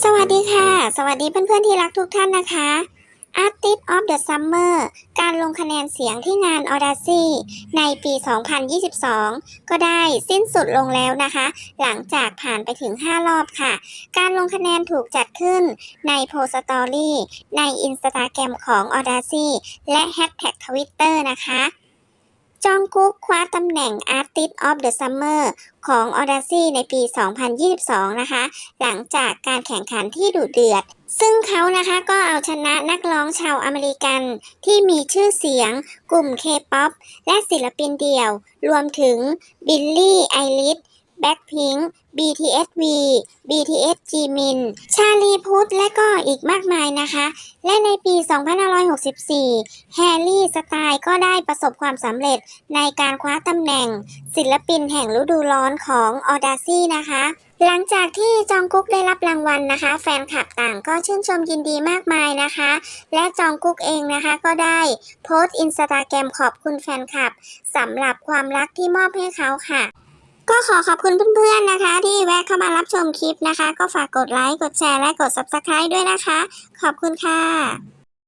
สวัสดีค่ะ สวัสดีเพื่อนๆที่รักทุกท่านนะคะ Artist of the Summer การลงคะแนนเสียงที่งาน Audacy ในปี 2022 ก็ได้สิ้นสุดลงแล้วนะคะ หลังจากผ่านไปถึง 5 รอบค่ะ การลงคะแนนถูกจัดขึ้นในโพสตอรี่ใน Instagram ของ Audacy และ Hashtag Twitter นะคะ จองกุ๊กคว้าตำแหน่ง Artist of the Summer ของ Audacy ในปี 2022 นะคะ หลังจากการแข่งขันที่ดุเดือด ซึ่งเขานะคะก็เอาชนะนักร้องชาวอเมริกันที่มีชื่อเสียง กลุ่ม K-POP และศิลปินเดี่ยว รวมถึงบิลลี่ไอริส แบ็คพิง BTSV BTS Jimin ชาลีพุทธและก็อีกมากมายนะคะ และในปี 2564 แฮร์รี่สไตล์ก็ได้ประสบความสำเร็จในการคว้าตำแหน่ง ศิลปินแห่งฤดูร้อนของ Audacy นะคะ หลังจากที่จองกุ๊กได้รับรางวัลนะคะ แฟนคลับต่างก็ชื่นชมยินดีมากมายนะคะ และจองกุ๊กเองนะคะก็ได้โพสต์อินสตาแกรมขอบคุณแฟนคลับสำหรับความรักที่มอบให้เขาค่ะ ก็ขอขอบคุณเพื่อนๆนะคะ ที่แวะเข้ามารับชมคลิปนะคะ ก็ฝากกดไลค์ กดแชร์และกด Subscribe ด้วยนะคะ ขอบคุณค่ะ